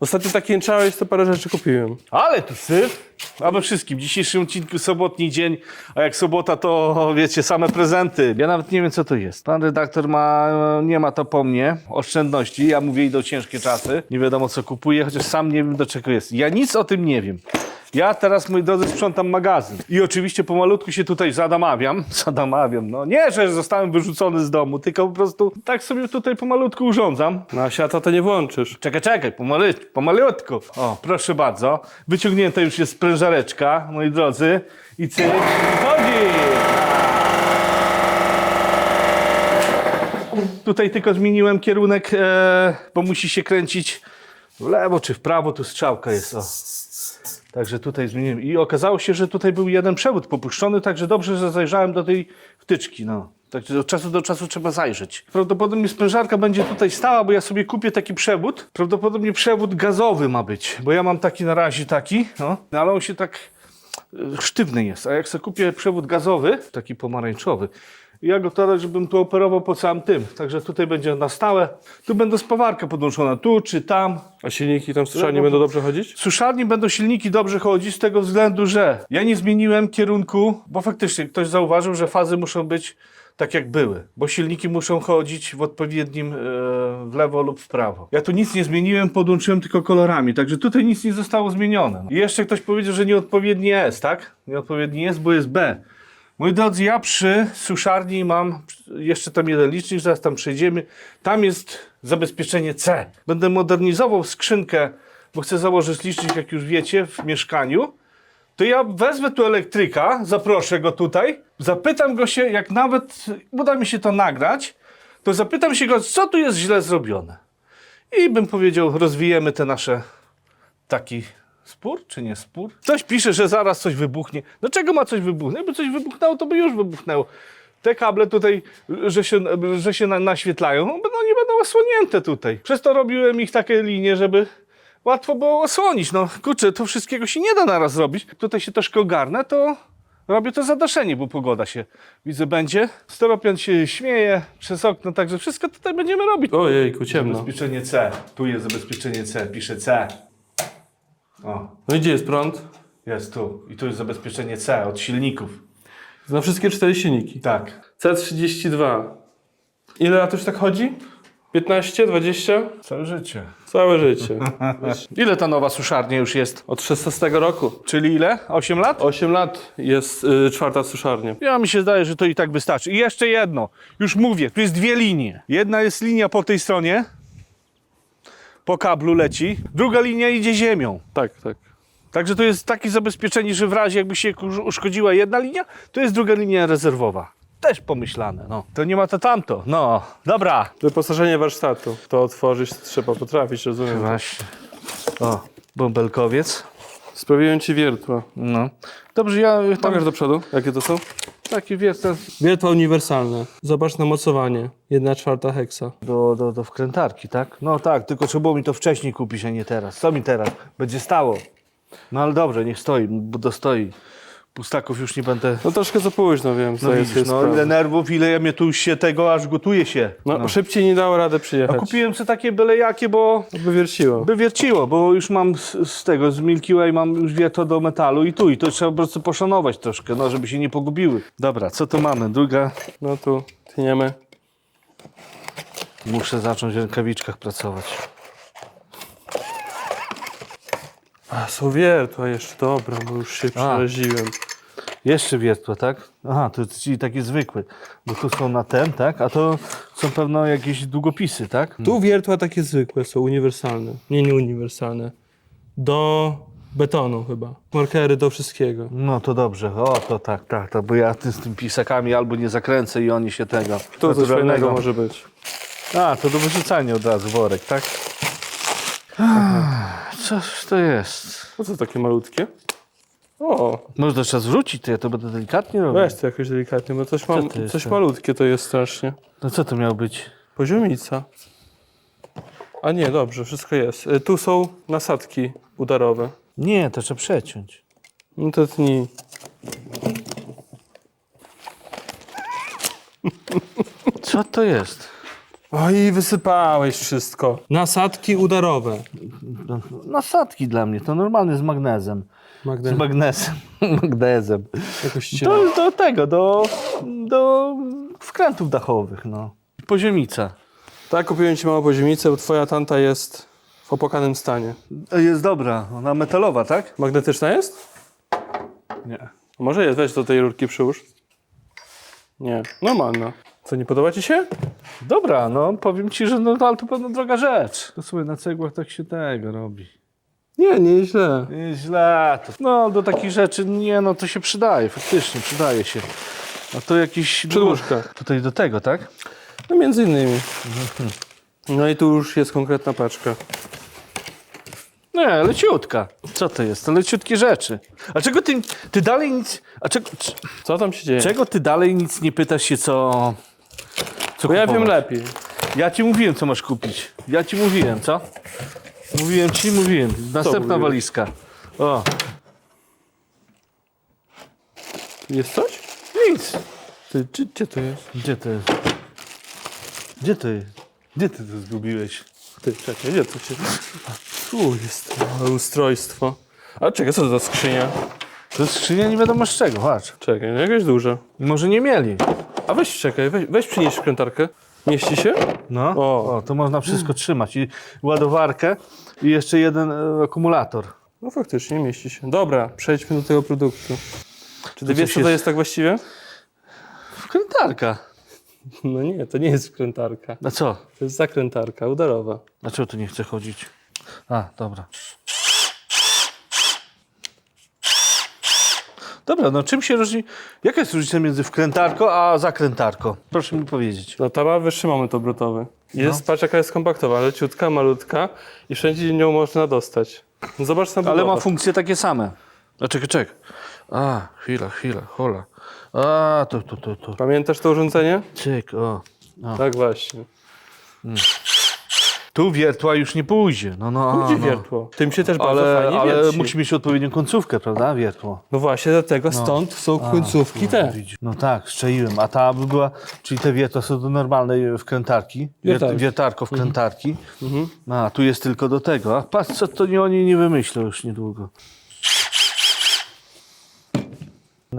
Ostatnio tak jęczałeś, to parę rzeczy kupiłem. Ale tu syf. A we wszystkim. W dzisiejszym odcinku sobotni dzień, a jak sobota to wiecie, same prezenty. Ja nawet nie wiem co to jest. Pan redaktor ma, nie ma to po mnie, oszczędności. Ja mówię idą ciężkie czasy. Nie wiadomo co kupuję, chociaż sam nie wiem do czego jest. Ja nic o tym nie wiem. Ja teraz, moi drodzy, sprzątam magazyn. I oczywiście pomalutku się tutaj zadamawiam. Zadamawiam, no nie, że zostałem wyrzucony z domu, tylko po prostu tak sobie tutaj pomalutku urządzam. No a świata to nie włączysz. Czekaj, czekaj, pomali, pomalutku. O, proszę bardzo. Wyciągnięta już jest sprężareczka, moi drodzy. I cyk, chodzi. Tutaj tylko zmieniłem kierunek, e, bo musi się kręcić w lewo czy w prawo. Tu strzałka jest, o. Także tutaj zmieniłem. I okazało się, że tutaj był jeden przewód popuszczony, także dobrze, że zajrzałem do tej wtyczki, no. Także od czasu do czasu trzeba zajrzeć. Prawdopodobnie sprężarka będzie tutaj stała, bo ja sobie kupię taki przewód. Prawdopodobnie przewód gazowy ma być, bo ja mam taki na razie taki, no. Ale on się tak e, sztywny jest. A jak sobie kupię przewód gazowy, taki pomarańczowy, ja go teraz, żebym tu operował po całym tym. Także tutaj będzie na stałe. Tu będę spawarka podłączona, tu czy tam. A silniki tam suszarnie będą dobrze chodzić? W suszarni będą silniki dobrze chodzić z tego względu, że ja nie zmieniłem kierunku, bo faktycznie ktoś zauważył, że fazy muszą być tak jak były, bo silniki muszą chodzić w odpowiednim e, w lewo lub w prawo. Ja tu nic nie zmieniłem, podłączyłem tylko kolorami, także tutaj nic nie zostało zmienione. I jeszcze ktoś powiedział, że nieodpowiedni jest, tak? Nieodpowiedni jest, bo jest B. Moi drodzy, ja przy suszarni mam jeszcze tam jeden licznik, zaraz tam przejdziemy. Tam jest zabezpieczenie C. Będę modernizował skrzynkę, bo chcę założyć licznik, jak już wiecie, w mieszkaniu. To ja wezmę tu elektryka, zaproszę go tutaj, zapytam go się, jak nawet uda mi się to nagrać, to zapytam się go, co tu jest źle zrobione. I bym powiedział, rozwijemy te nasze taki spór, czy nie spór? Ktoś pisze, że zaraz coś wybuchnie. Dlaczego ma coś wybuchnąć? Jakby coś wybuchnęło, to by już wybuchnęło. Te kable tutaj, że się, że się na, naświetlają, no, będą- nie będą osłonięte tutaj. Przez to robiłem ich takie linie, żeby łatwo było osłonić. No kurczę, to wszystkiego się nie da naraz zrobić. Tutaj się troszkę ogarnę, to robię to zadaszenie, bo pogoda się, widzę, będzie. Steropian się śmieje przez okno, także wszystko tutaj będziemy robić. Ojejku, ciemno. Zabezpieczenie C. Tu jest zabezpieczenie C. Piszę C. O, No i gdzie jest prąd? jest tu. I tu jest zabezpieczenie C od silników. Na wszystkie cztery silniki. Tak. C32. Ile lat już tak chodzi? 15, 20? Całe życie. Całe życie. Ile ta nowa suszarnia już jest? Od 16 roku. Czyli ile? 8 lat? 8 lat jest y, czwarta suszarnia. Ja mi się zdaje, że to i tak wystarczy. I jeszcze jedno. Już mówię, tu jest dwie linie. Jedna jest linia po tej stronie. Po kablu leci. Druga linia idzie ziemią. Tak, tak. Także to jest takie zabezpieczenie, że w razie jakby się usz- uszkodziła jedna linia, to jest druga linia rezerwowa. Też pomyślane, no. To nie ma to tamto. No, dobra. Wyposażenie warsztatu. To otworzyć trzeba potrafić, rozumiem. Właśnie. O, bąbelkowiec. Sprawiłem ci wiertła. No. Dobrze, ja tam Pokaż do przodu, jakie to są. Taki wiertę Wiertła uniwersalne. Zobacz na mocowanie. 1 czwarta heksa. do, do, do wkrętarki, tak? No tak, tylko trzeba było mi to wcześniej kupić, a nie teraz. Co mi teraz? Będzie stało. No ale dobrze, niech stoi, bo dostoi. Pustaków już nie będę... No troszkę za późno, wiem. No co jest, widzisz, jest no ile nerwów, ile ja mnie tu się tego aż gotuje się. No, szybciej nie dało rady A przyjechać. kupiłem sobie takie byle jakie, bo By wierciło. by wierciło, bo już mam z, z tego, z Milky Way mam już wiertło do metalu i tu, i to trzeba po prostu poszanować troszkę, no żeby się nie pogubiły. Dobra, co tu mamy? Druga. No tu tniemy. Muszę zacząć w rękawiczkach pracować. A, są wiertła jeszcze, dobra, bo już się przeraziłem. Jeszcze wiertło, tak? Aha, to czyli takie zwykłe, bo tu są na ten, tak? A to są pewno jakieś długopisy, tak? Tu wiertła takie zwykłe są, uniwersalne. Nie, nie uniwersalne. Do betonu chyba. Markery do wszystkiego. No to dobrze, o to tak, tak, tak, bo ja ty z tym pisakami albo nie zakręcę i oni się tego... To coś naturalnego- fajnego może być. A, to do wyrzucania od razu worek, tak? Coś to jest. Po co takie malutkie? O, Może to trzeba zrzucić, to ja to będę delikatnie robił. weź to jakoś delikatnie, bo coś, mam, to jest coś to? malutkie to jest strasznie. No co to miał być? Poziomica. A nie, dobrze, wszystko jest. Y, Tu są nasadki udarowe. Nie, to trzeba przeciąć. No to tnij. Co to jest? Oj, wysypałeś wszystko. Nasadki udarowe. No, nasadki dla mnie, to normalny z magnezem. Magda, Z magnesem. Magnezem. jakoś. Do, do tego, do, do wkrętów dachowych, no. Poziomica. Tak, kupiłem ci małą poziomicę, bo twoja tanta jest w opłakanym stanie. Jest dobra, ona metalowa, tak? Magnetyczna jest? Nie. Może jest, weź do tej rurki przyłóż. Nie, normalna. Co, nie podoba ci się? Dobra, no powiem ci, że no ale to pewno droga rzecz. To sobie na cegłach tak się tego robi. Nie, nie źle. Nie, źle to. No do takich rzeczy, nie no to się przydaje, faktycznie przydaje się. A to jakiś... Przedłużka. Tutaj do tego, tak? No między innymi. No i tu już jest konkretna paczka. Nie, leciutka. Co to jest? To leciutkie rzeczy. A czego ty, ty dalej nic... A czego, c- Co tam się dzieje? czego ty dalej nic nie pytasz się, co... Co Bo ja wiem kupować? lepiej. Ja ci mówiłem, co masz kupić. Ja ci mówiłem, co? Mówiłem ci, mówiłem. Następna mówiłeś? walizka. O, Jest coś? nic. Ty, gdzie, gdzie to jest? Gdzie to jest? Gdzie to jest? Gdzie ty to zgubiłeś? Ty, czekaj, gdzie to się... Tu jest to ustrojstwo. A czekaj, co to za skrzynia? To jest skrzynia nie wiadomo z czego, patrz. Czekaj, no jakaś duża. Może nie mieli. A weź, czekaj, weź, weź przynieś wkrętarkę. Mieści się? No, O. o. to można wszystko trzymać. I ładowarkę i jeszcze jeden e, akumulator. No faktycznie, mieści się. Dobra, przejdźmy do tego produktu. Czy ty To wiesz, coś co to jest- jest tak właściwie? Wkrętarka. No nie, to nie jest wkrętarka. A co? To jest zakrętarka udarowa. Dlaczego tu nie chce chodzić? A, dobra. Dobra, no czym się różni? Jaka jest różnica między wkrętarką a zakrętarką? Proszę mi powiedzieć. No ta ma wyższy moment obrotowy. Jest, patrz jaka jest kompaktowa, leciutka, malutka i wszędzie nią można dostać. No Zobacz na Ale ma funkcje takie same. A czekaj, czekaj. A, chwila, chwila, hola. A, to, to, to, to. Pamiętasz to urządzenie? Cyk, o. o. Tak właśnie. Tu wiertła już nie pójdzie. No, no, Gdzie no. wiertło? Tym się też bardzo Ale, fajnie ale wierci. musi mieć odpowiednią końcówkę, prawda? Wiertło. No właśnie, dlatego stąd są końcówki te. Widzisz. No tak, strzeliłem. A ta by była, czyli te wiertła są do normalnej wkrętarki. Wiert, Wiertarki. wiertarko wkrętarki. Mhm. A, tu jest tylko do tego. A patrz, co to nie, oni nie wymyślą już niedługo.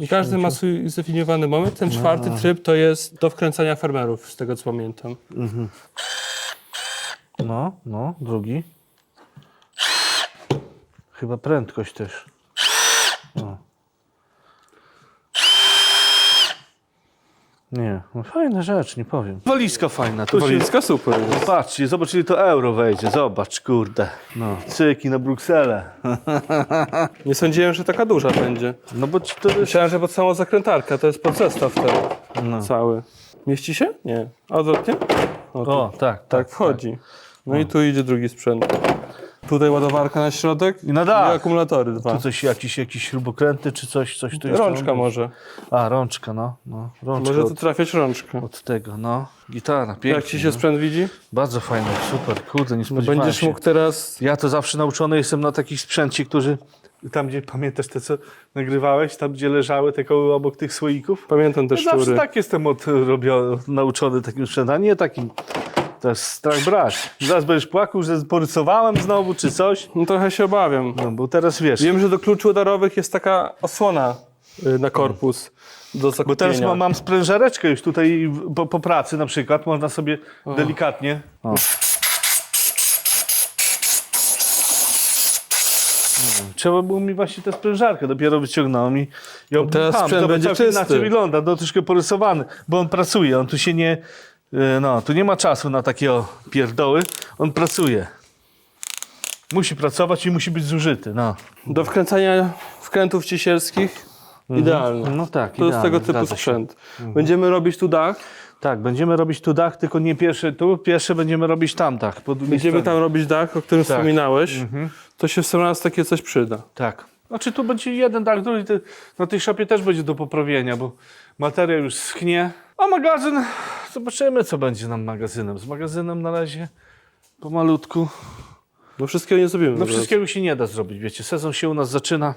I każdy ma swój zdefiniowany moment. Ten czwarty tryb to jest do wkręcania farmerów, z tego co pamiętam. No, no, drugi. Chyba prędkość też. O. Nie, no fajna rzecz, nie powiem. Walizka fajna. Się, Walizka super jest. patrzcie, zobaczyli to euro wejdzie, zobacz, kurde. No, cyki na Brukselę. Nie sądziłem, że taka duża będzie. No bo ci to jest... Myślałem, że pod samą zakrętarkę, to jest podzestaw ten No. cały. Mieści się? Nie. A odwrotnie? O, tu. Tak, tak. tak wchodzi. No i tu idzie drugi sprzęt. Tutaj ładowarka na środek I na dach. i akumulatory dwa. Tu coś, jakiś, jakiś śrubokręty czy coś, coś tu jest. Rączka tam? może. A, rączka, no. no rączka Może tu od, trafiać rączkę. od tego, no. Gitara, pięknie. Jak ci się sprzęt widzi? Bardzo fajny, super, kurde, nie No spodziewałem będziesz się. mógł teraz... Ja to zawsze nauczony jestem na takich sprzęcie, którzy... Tam, gdzie pamiętasz te, co nagrywałeś, tam, gdzie leżały te koły obok tych słoików? Pamiętam te Ja zawsze szczury. tak jestem od, nauczony takim sprzętem, a nie takim... To jest strach brać. Zaraz będziesz płakał, że porysowałem znowu, czy coś. No trochę się obawiam. No, bo teraz wiesz, Wiem, że do kluczy udarowych jest taka osłona y, na korpus do zakupienia. Bo teraz mam, mam sprężareczkę już tutaj po, po pracy na przykład, można sobie delikatnie. O. Trzeba było mi właśnie tę sprężarkę, dopiero wyciągnąłem i ją teraz pam, sprzęt będzie czysty. inaczej wygląda, no troszkę porysowany, bo on pracuje, on tu się nie, no, tu nie ma czasu na takie pierdoły, on pracuje. Musi pracować i musi być zużyty, no. Do wkręcania wkrętów ciesielskich idealne. No tak, To jest tego typu zgadza się. sprzęt. Będziemy robić tu dach, Tak, będziemy robić tu dach, tylko nie pierwszy tu, pierwszy będziemy robić tam dach. Po drugiej będziemy stronie. tam robić dach, o którym Tak. wspominałeś. To się w sam raz takie coś przyda. Tak. Znaczy tu będzie jeden dach, drugi. ty- Na tej szopie też będzie do poprawienia, bo materia już schnie. A magazyn, zobaczymy co będzie nam magazynem. Z magazynem na razie pomalutku. No wszystkiego nie zrobimy. No wszystkiego się nie da zrobić, wiecie. Sezon się u nas zaczyna.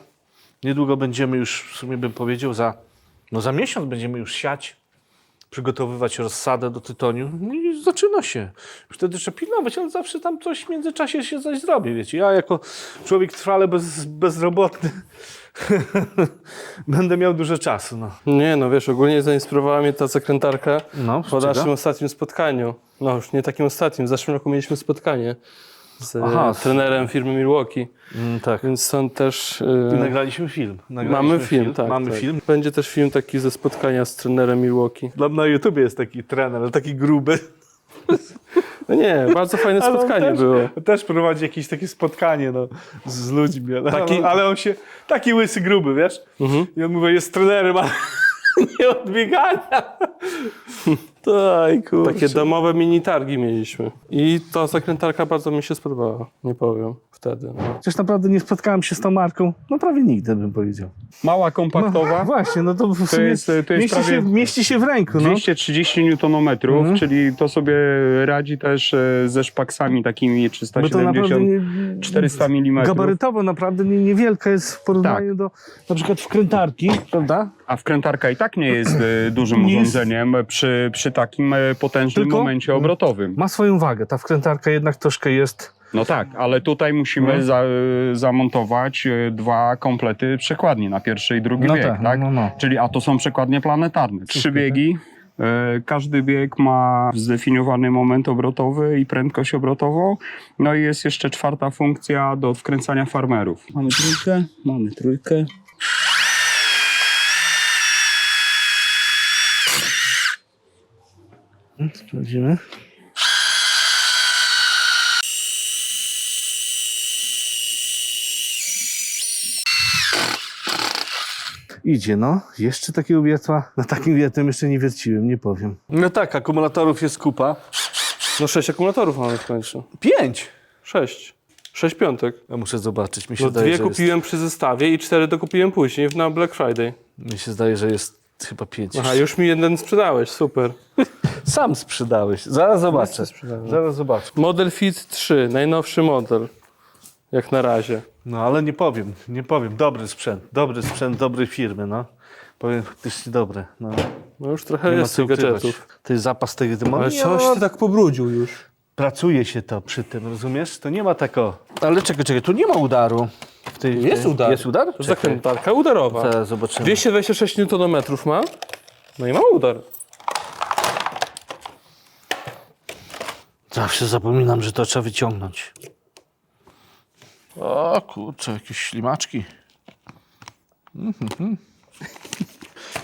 Niedługo będziemy już, w sumie bym powiedział, za, no za miesiąc będziemy już siać. Przygotowywać rozsadę do tytoniu i zaczyna się. Wtedy trzeba pilnować, ale zawsze tam coś w międzyczasie się coś zrobi, wiecie. Ja jako człowiek trwale bez, bezrobotny będę miał dużo czasu, no. Nie, no wiesz, ogólnie zainspirowała mnie ta zakrętarka No, po naszym ostatnim spotkaniu. No już nie takim ostatnim, w zeszłym roku mieliśmy spotkanie z Aha, e, trenerem firmy Milwaukee, Mm, tak. więc stąd też I e, nagraliśmy film. Nagraliśmy mamy film, tak. Mamy tak. film. Będzie też film taki ze spotkania z trenerem Milwaukee. Na YouTubie jest taki trener, ale taki gruby. No nie, bardzo fajne Ale spotkanie też, było. Też prowadzi jakieś takie spotkanie no, z ludźmi. Ale, Taki- ale on się, taki łysy gruby, wiesz? Mhm. I on mówi, jest trenerem, ale nie od biegania. Tak, kurczę. Takie domowe mini targi mieliśmy. I ta zakrętarka bardzo mi się spodobała, nie powiem, wtedy. No. Chociaż naprawdę nie spotkałem się z tą marką, no prawie nigdy bym powiedział. Mała, kompaktowa. No, właśnie, no to w sumie jest- to jest mieści, się, mieści się w ręku. No. 230 Nm, Mhm. czyli to sobie radzi też e, ze szpaksami takimi Bo to naprawdę 370, nie, 400 mm. gabarytowo naprawdę nie, niewielka jest w porównaniu do na przykład wkrętarki, prawda? A wkrętarka i tak nie jest e, dużym Nie jest- urządzeniem przy, przy takim e, potężnym Tylko- momencie obrotowym. Ma swoją wagę. Ta wkrętarka jednak troszkę jest... No tak, ale tutaj musimy No. za, zamontować e, dwa komplety przekładni na pierwszy i drugi bieg, tak? no, no. Czyli a to są przekładnie planetarne. Trzy biegi. e, Każdy bieg ma zdefiniowany moment obrotowy i prędkość obrotową. No i jest jeszcze czwarta funkcja do wkręcania farmerów. Mamy trójkę, mamy trójkę. Sprawdzimy. Idzie, no. Jeszcze takiego wiertła, na takim wiertłem jeszcze nie wierciłem, nie powiem. No tak, akumulatorów jest kupa. no sześć akumulatorów mamy w końcu. Pięć! Sześć. Sześć piątek. Ja muszę zobaczyć, mi się No zdaje, dwie że kupiłem przy zestawie i cztery dokupiłem później na Black Friday. Jest, mi się zdaje, że jest chyba pięć. Aha, już mi jeden sprzedałeś, super. Sam sprzedałeś. Zaraz zobaczę. Zaraz zobaczę. Model Fit 3, najnowszy model. Jak na razie. No ale nie powiem, nie powiem. Dobry sprzęt, dobry sprzęt, dobrej firmy, no. Powiem faktycznie dobre. No. No już trochę Nie ma jest co tych ukrywać. gadżetów. To jest zapas tego Ale demonu. coś ty tak pobrudził już. Pracuje się to przy tym, rozumiesz? To nie ma tako. Ale czekaj, czekaj, tu nie ma udaru. W tej, Jest tej- udar. Jest udar? To Czekaj. zakrętarka udarowa. Zaraz zobaczymy. 226 Nm ma. No i ma udar. Zawsze zapominam, że to trzeba wyciągnąć. O kurczę, jakieś ślimaczki. Mhm.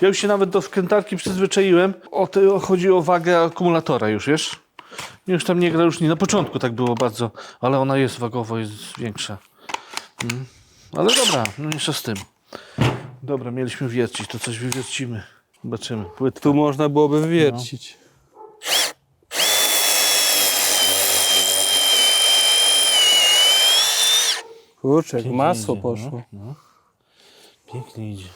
Ja już się nawet do wkrętarki przyzwyczaiłem. O, to chodzi o wagę akumulatora już, wiesz? Już tam nie gra już nie. Na początku tak było bardzo, ale ona jest wagowo, jest większa. Mm. Ale dobra, no jeszcze z tym. Dobra, mieliśmy wiercić, to coś wywiercimy. Zobaczymy. Tu można byłoby wywiercić. Kurczę, jak masło idzie, poszło. Pięknie idzie.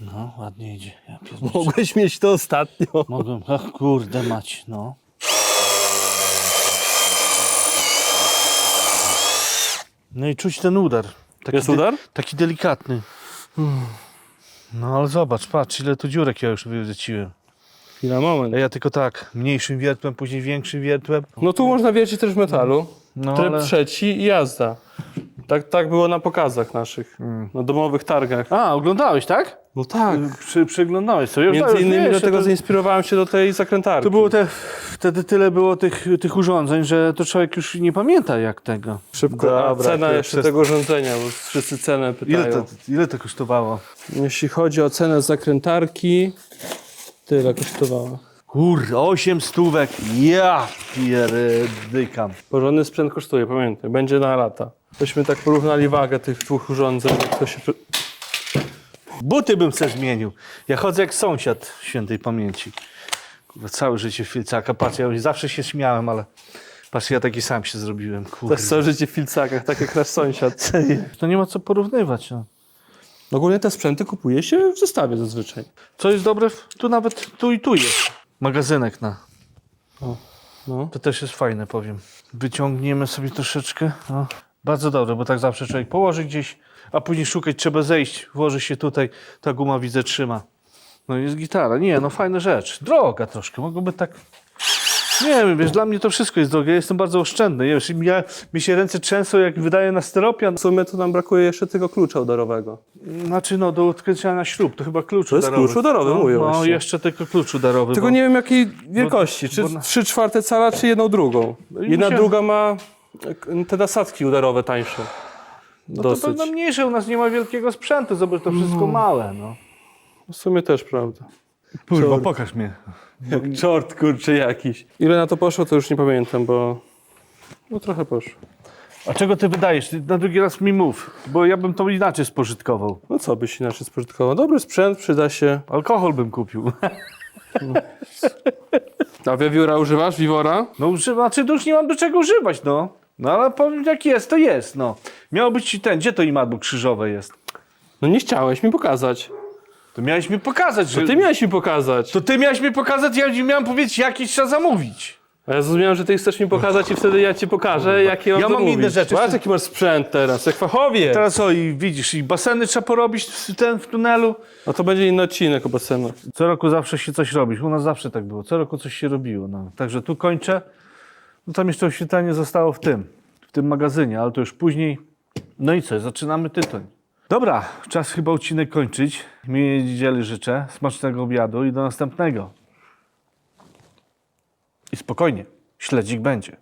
No, ładnie idzie. Ja pierdolę. Mogłeś mieć to ostatnio. Mogłem. Ach, kurde mać, no. No i czuć ten udar. Taki Jest udar? taki delikatny. No ale zobacz, patrz ile tu dziurek ja już wywróciłem. Chwila, moment. A ja tylko tak, mniejszym wiertłem, później większym wiertłem. No tu można wiercić też w metalu. No Tryb ale... trzeci i jazda. Tak, tak było na pokazach naszych, na domowych targach. A, oglądałeś, tak? No tak. Przy, przyglądałeś sobie. Między Już innymi dlatego to, zainspirowałem się do tej zakrętarki. to było te, wtedy tyle było tych, tych urządzeń, że to człowiek już nie pamięta jak tego. Szybko, a Dobra, cena jeszcze przez- tego urządzenia, bo wszyscy cenę pytają. Ile to, ile to kosztowało? Jeśli chodzi o cenę zakrętarki, tyle kosztowała. Kurde, 8 stówek. Ja pierdykam. Porządny sprzęt kosztuje, pamiętaj, będzie na lata. Byśmy tak porównali wagę tych dwóch urządzeń, jak to się... Buty bym se zmienił. Ja chodzę jak sąsiad świętej pamięci. Kurde, całe życie w filcaka. Patrz, ja zawsze się śmiałem, ale patrz, ja taki sam się zrobiłem. To jest całe życie w filcakach, tak jak nasz sąsiad. To nie ma co porównywać. No. Ogólnie te sprzęty kupuje się w zestawie zazwyczaj. Co jest dobre? Tu nawet tu i tu jest. Magazynek na. No. To też jest fajne, powiem. Wyciągniemy sobie troszeczkę. O. Bardzo dobre, bo tak zawsze człowiek położy gdzieś, a później szukać trzeba zejść, włoży się tutaj, ta guma widzę trzyma. No i jest gitara. Nie, no fajna rzecz. Droga troszkę, mogłoby tak... Nie wiem, wiesz, dla mnie to wszystko jest drogie, ja jestem bardzo oszczędny. Wiesz, ja, mi się ręce trzęsą, jak wydaję na steropian. W sumie to nam brakuje jeszcze tego klucza udarowego. Znaczy, no, do odkręcania śrub, to chyba klucz To jest udarowy. klucz udarowy, no, mówię No, właśnie. jeszcze tylko klucz udarowy. Tylko bo- nie wiem jakiej wielkości, czy bo na- 3 czwarte cala, czy jedną drugą. No Jedna musiałem- druga ma te nasadki udarowe tańsze. No to Dosyć. pewno mniejsze, u nas nie ma wielkiego sprzętu, zobacz, to wszystko małe, no. W sumie też prawda. Kurwa, Czort. pokaż mnie. Jak czort kurczy jakiś. Ile na to poszło, to już nie pamiętam, bo no trochę poszło. A czego ty wydajesz? Ty na drugi raz mi mów, bo ja bym to inaczej spożytkował. No co byś inaczej spożytkował? Dobry sprzęt, przyda się. Alkohol bym kupił. A wiewióra używasz? Wiwora? No używa, znaczy to już nie mam do czego używać, no. No ale powiem jak jest, to jest, no. Miał być ci ten, gdzie to imadło krzyżowe jest? No nie chciałeś mi pokazać. To miałeś mi pokazać, że... To ty miałeś mi pokazać. To ty miałeś mi pokazać, ja ci miałem powiedzieć, jakie trzeba zamówić. A ja zrozumiałem, że ty chcesz mi pokazać i wtedy ja ci pokażę, jakie mam Ja mam zamówić. inne rzeczy. Patrz, jaki masz sprzęt teraz, jak fachowie. Teraz o, i widzisz, i baseny trzeba porobić w, ten, w tunelu. No to będzie inny odcinek o basenach. Co roku zawsze się coś robi. U nas zawsze tak było. Co roku coś się robiło. No. Także tu kończę. No tam jeszcze oświetlenie zostało w tym, w tym magazynie, ale to już później. No i co, zaczynamy tytoń. Dobra, czas chyba odcinek kończyć. Miłej niedzieli życzę, smacznego obiadu i do następnego. I spokojnie, śledzik będzie.